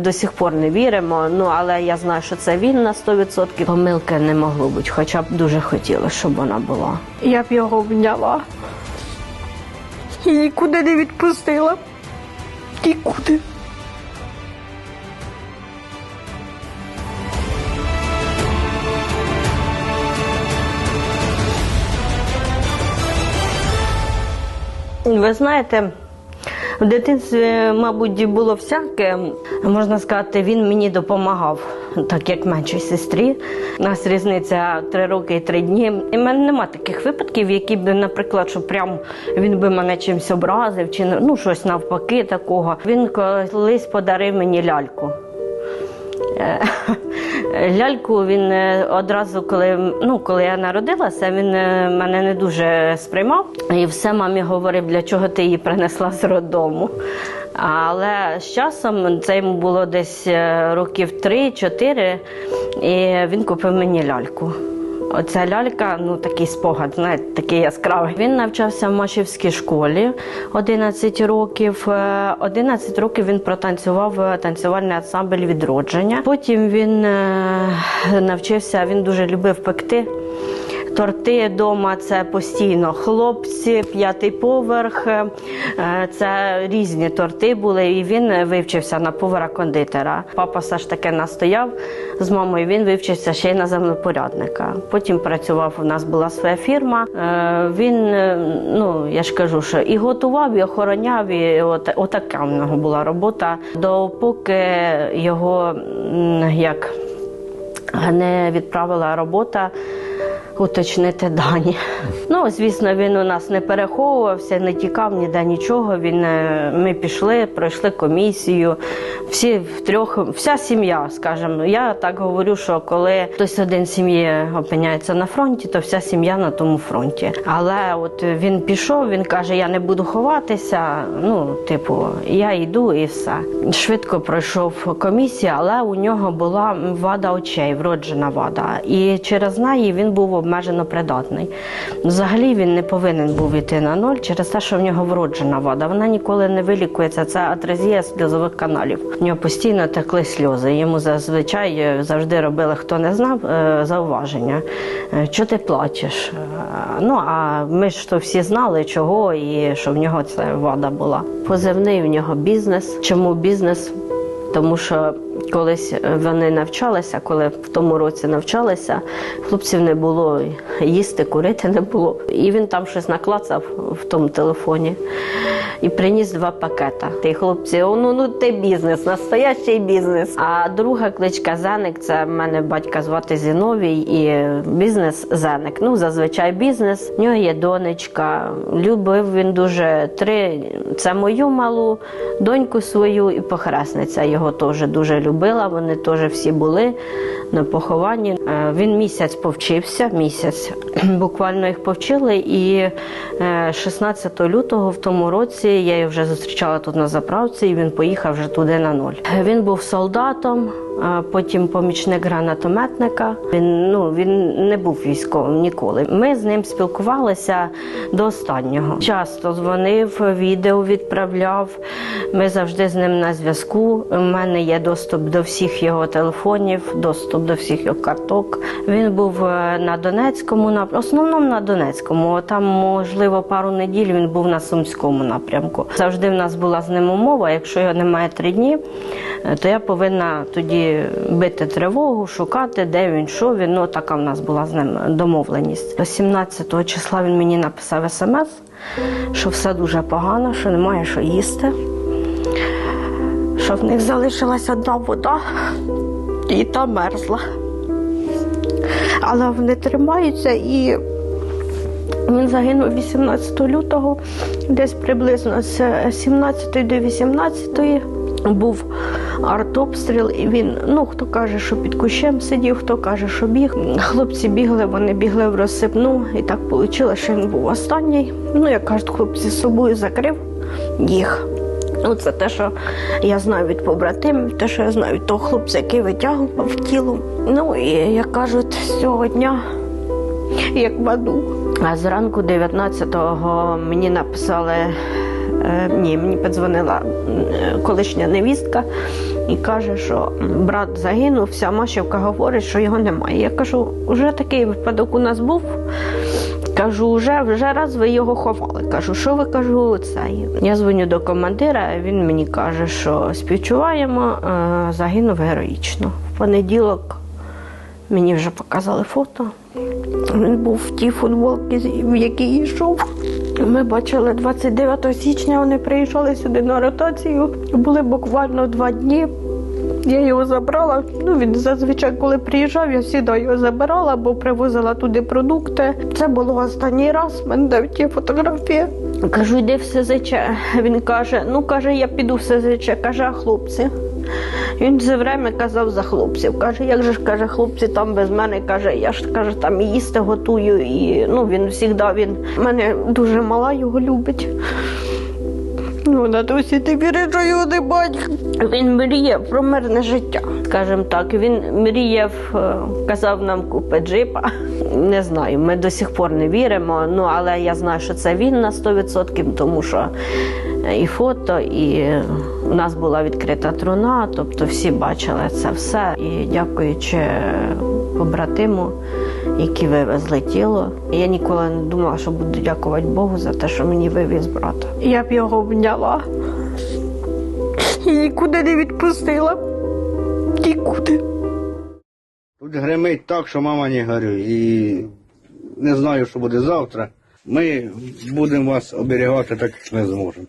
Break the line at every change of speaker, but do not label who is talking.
До сих пор не віримо, ну але я знаю, що це він на 100%. Помилки не могло бути, хоча б дуже хотіла, щоб вона була.
Я б його обняла. І нікуди не відпустила. Нікуди.
Ви знаєте, в дитинстві, мабуть, було всяке. Можна сказати, він мені допомагав, так як меншій сестрі. У нас різниця три роки і три дні. І в мене нема таких випадків, які б, наприклад, що прям він би мене чимось образив, чи ну щось навпаки такого. Він колись подарив мені ляльку. Е, Ляльку він е, одразу, коли, ну, коли я народилася, він е, мене не дуже сприймав. І все мамі говорив, для чого ти її принесла з роддому. Але з часом це йому було десь років 3-4, і він купив мені ляльку. Оця лялька, ну такий спогад, знаєте, такий яскравий. Він навчався в Машівській школі 11 років. Е, 11 років він протанцював е, танцювальний ансамбль відродження. Потім він е, навчився, він дуже любив пекти. Торти вдома це постійно хлопці, п'ятий поверх. е, Це різні торти були, і він вивчився на повара кондитера. Папа все ж таки настояв з мамою. Він вивчився ще й на землепорядника. Потім працював. У нас була своя фірма. Е, Він, е, ну я ж кажу, що і готував, і охороняв, і от, отака в нього була робота. Допоки його як не відправила робота уточнити дані. Ну, звісно, він у нас не переховувався, не тікав ніде нічого. Він, е, ми пішли, пройшли комісію. Всі втрьох, вся сім'я, скажімо. Я так говорю, що коли хтось один сім'ї опиняється на фронті, то вся сім'я на тому фронті. Але от він пішов, він каже: Я не буду ховатися. Ну, типу, я йду і все. Швидко пройшов комісію, але у нього була вада очей, вроджена вада. І через неї він був обмежено придатний. Взагалі він не повинен був йти на ноль через те, що в нього вроджена вада. Вона ніколи не вилікується. Це атрезія сльозових каналів. У нього постійно текли сльози. Йому зазвичай е, завжди робили, хто не знав, е, зауваження. Е, Чого ти плачеш? Ну а ми ж то всі знали, чого і що в нього це вада була. Позивний в нього бізнес. Чому бізнес? Тому що колись вони навчалися, коли в тому році навчалися, хлопців не було їсти, курити не було. І він там щось наклацав в тому телефоні і приніс два пакета. І хлопці, ну ну ти бізнес, настоящий бізнес. А друга кличка Зеник, це в мене батька звати Зіновій, і бізнес Зеник. Ну, зазвичай бізнес. В нього є донечка. Любив він дуже три. Це мою малу, доньку свою і похресниця його теж дуже любила. Вони теж всі були на похованні. Е, Він місяць повчився, місяць буквально їх повчили. І е, 16 лютого в тому році я його вже зустрічала тут на заправці, і він поїхав вже туди на ноль. Він був солдатом. Потім помічник гранатометника. Він ну він не був військовим ніколи. Ми з ним спілкувалися до останнього. Часто дзвонив, відео відправляв. Ми завжди з ним на зв'язку. У мене є доступ до всіх його телефонів, доступ до всіх його карток. Він був е, на Донецькому напрямку, в основному на Донецькому. Там, можливо, пару неділь він був на Сумському напрямку. Завжди в нас була з ним умова. Якщо його немає три дні, е, то я повинна тоді бити тривогу, шукати, де він, що він. Ну, така в нас була з ним домовленість. До 17 числа він мені написав смс, що все дуже погано, що немає що їсти, що в них залишилась одна вода, і та мерзла. Але вони тримаються і. Він загинув 18 лютого, десь приблизно з 17 до 18 був артобстріл, і він, ну хто каже, що під кущем сидів, хто каже, що біг. Хлопці бігли, вони бігли в розсипну, і так вийшло, що він був останній. Ну, як кажуть, хлопці з собою закрив їх. Ну, це те, що я знаю від побратимів, те, що я знаю від того хлопця, який витягував тіло. Ну і як кажуть, з цього дня, як в аду. А зранку 19-го мені написали. е, Ні, мені подзвонила колишня невістка і каже, що брат загинув, вся Машівка говорить, що його немає. Я кажу, вже такий випадок у нас був. Кажу, вже, вже раз ви його ховали. Кажу, що ви кажу, цей. Я дзвоню до командира, він мені каже, що співчуваємо, е, загинув героїчно. В понеділок мені вже показали фото. Він був в тій футболці, в якій йшов. Ми бачили 29 січня, вони приїжджали сюди на ротацію. Були буквально два дні. Я його забрала. Ну він зазвичай, коли приїжджав, я завжди його забирала, бо привозила туди продукти. Це було останній раз. мене навіть є фотографія. Кажу, йди в СЗЧ. Він каже: ну каже, я піду в СЗЧ. Каже, а хлопці. Він все время казав за хлопців. Каже, як же ж каже, хлопці там без мене. Каже, я ж каже, там їсти готую. І ну він завжди він мене дуже мала його любить. Ну, на досі ти віриш, що його не батько. Він мріяв про мирне життя. Скажімо так, він мріяв, е, казав нам купити джипа. Не знаю, ми до сих пор не віримо. Ну але я знаю, що це він на 100%, тому що і фото, і у нас була відкрита труна, тобто всі бачили це все. І дякуючи побратиму, які вивезли тіло. Я ніколи не думала, що буду дякувати Богу за те, що мені вивіз брата.
Я б його обняла. І нікуди не відпустила. Нікуди.
Тут гримить так, що мама не горюй. І не знаю, що буде завтра. Ми будемо вас оберігати так, як ми зможемо.